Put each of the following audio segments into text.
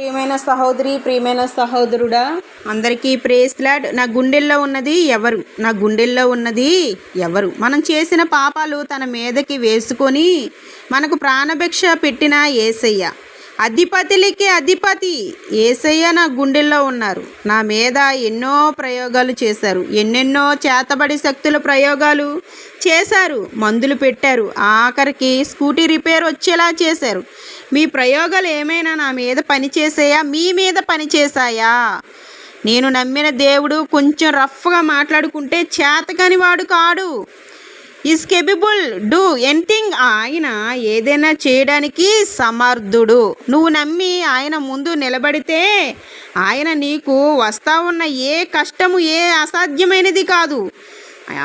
ప్రియమైన సహోదరి ప్రియమైన సహోదరుడా అందరికీ ప్రేస్లాడ్ నా గుండెల్లో ఉన్నది ఎవరు? నా గుండెల్లో ఉన్నది ఎవరు? మనం చేసిన పాపాలు తన మీదకి వేసుకొని మనకు ప్రాణభిక్ష పెట్టిన ఏసయ్య. అధిపతులకి అధిపతి. ఏసయ్య నా గుండెల్లో ఉన్నారు. నా మీద ఎన్నో ప్రయోగాలు చేశారు. ఎన్నెన్నో చేతబడి శక్తుల ప్రయోగాలు చేశారు. మందులు పెట్టారు. ఆఖరికి స్కూటీ రిపేర్ వచ్చేలా చేశారు. మీ ప్రయోగాలు ఏమైనా నా మీద పనిచేసాయా మీ మీద పనిచేశాయా నేను నమ్మిన దేవుడు కొంచెం రఫ్గా మాట్లాడుకుంటే చేతకాని వాడు కాడు. ఈజ్ కేపబుల్ డూ ఎనిథింగ్ ఆయన ఏదైనా చేయడానికి సమర్థుడు. నువ్వు నమ్మి ఆయన ముందు నిలబడితే ఆయన నీకు వస్తా ఉన్న ఏ కష్టము ఏ అసాధ్యమైనది కాదు.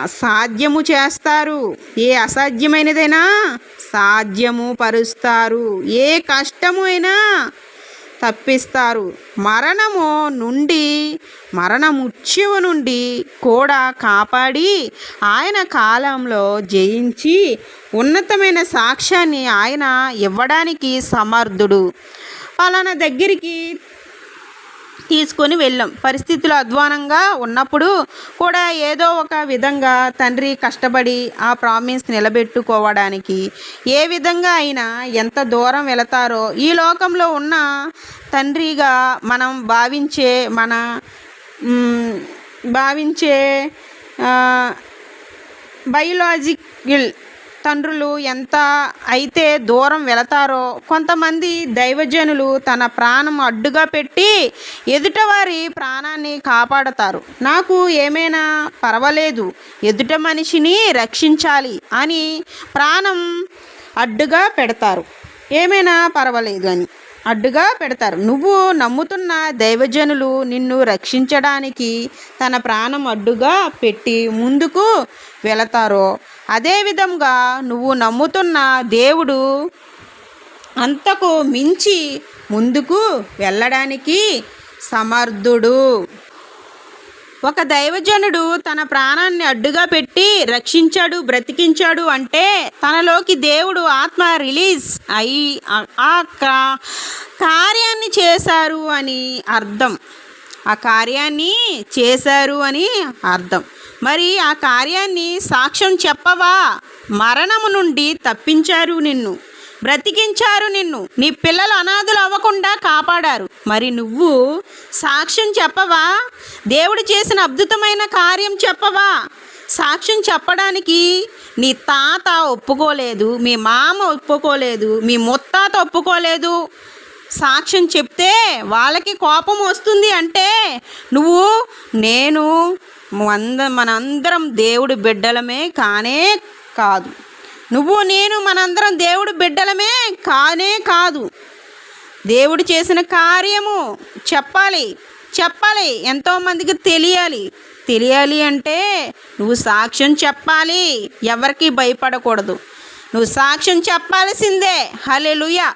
అసాధ్యము చేస్తారు. ఏ అసాధ్యమైనదైనా సాధ్యము పరుస్తారు. ఏ కష్టము అయినా తప్పిస్తారు. మరణము నుండి మరణముత్యవ నుండి కూడా కాపాడి ఆయన కాలంలో జయించి ఉన్నతమైన సాక్ష్యాన్ని ఆయన ఇవ్వడానికి సమర్థుడు. పలానా దగ్గరికి తీసుకొని వెళ్ళాం. పరిస్థితులు అధ్వానంగా ఉన్నప్పుడు కూడా ఏదో ఒక విధంగా తండ్రి కష్టపడి ఆ ప్రామిస్ నిలబెట్టుకోవడానికి ఏ విధంగా అయినా ఎంత దూరం వెళతారో ఈ లోకంలో ఉన్న తండ్రిగా మనం భావించే మన భావించే బయోలాజికల్ తండ్రులు ఎంత అయితే దూరం వెళతారో కొంతమంది దైవజనులు తన ప్రాణం అడ్డుగా పెట్టి ఎదుటవారి ప్రాణాన్ని కాపాడతారు. నాకు ఏమైనా పర్వాలేదు ఎదుట మనిషిని రక్షించాలి అని ప్రాణం అడ్డుగా పెడతారు. ఏమైనా పర్వాలేదు అని. అడ్డుగా పెడతారు. నువ్వు నమ్ముతున్న దైవజనులు నిన్ను రక్షించడానికి తన ప్రాణం అడ్డుగా పెట్టి ముందుకు వెళతారో అదేవిధంగా నువ్వు నమ్ముతున్న దేవుడు అంతకు మించి ముందుకు వెళ్ళడానికి సమర్థుడు. ఒక దైవజనుడు తన ప్రాణాన్ని అడ్డుగా పెట్టి రక్షించాడు బ్రతికించాడు అంటే తనలోకి దేవుడు ఆత్మ రిలీజ్ అయి ఆ- కార్యాన్ని చేశారు అని అర్థం. ఆ కార్యాన్ని చేశారు అని అర్థం. మరి ఆ కార్యాన్ని సాక్ష్యం చెప్పవా? మరణము నుండి తప్పించారు నిన్ను. బ్రతికించారు నిన్ను. నీ పిల్లలు అనాథులు అవ్వకుండా కాపాడారు. మరి నువ్వు సాక్ష్యం చెప్పవా? దేవుడు చేసిన అద్భుతమైన కార్యం చెప్పవా? సాక్ష్యం చెప్పడానికి నీ తాత ఒప్పుకోలేదు మీ మామ ఒప్పుకోలేదు మీ ముత్తాత ఒప్పుకోలేదు. సాక్ష్యం చెప్తే వాళ్ళకి కోపం వస్తుంది అంటే నువ్వు నేను అంద మనందరం దేవుడి బిడ్డలమే కానే కాదు. నువ్వు నేను మనందరం దేవుడు బిడ్డలమే. కానే కాదు. దేవుడు చేసిన కార్యము చెప్పాలి. చెప్పాలి. ఎంతోమందికి తెలియాలి. తెలియాలి అంటే నువ్వు సాక్ష్యం చెప్పాలి. ఎవరికి భయపడకూడదు. నువ్వు సాక్ష్యం చెప్పాల్సిందే. హలెలుయ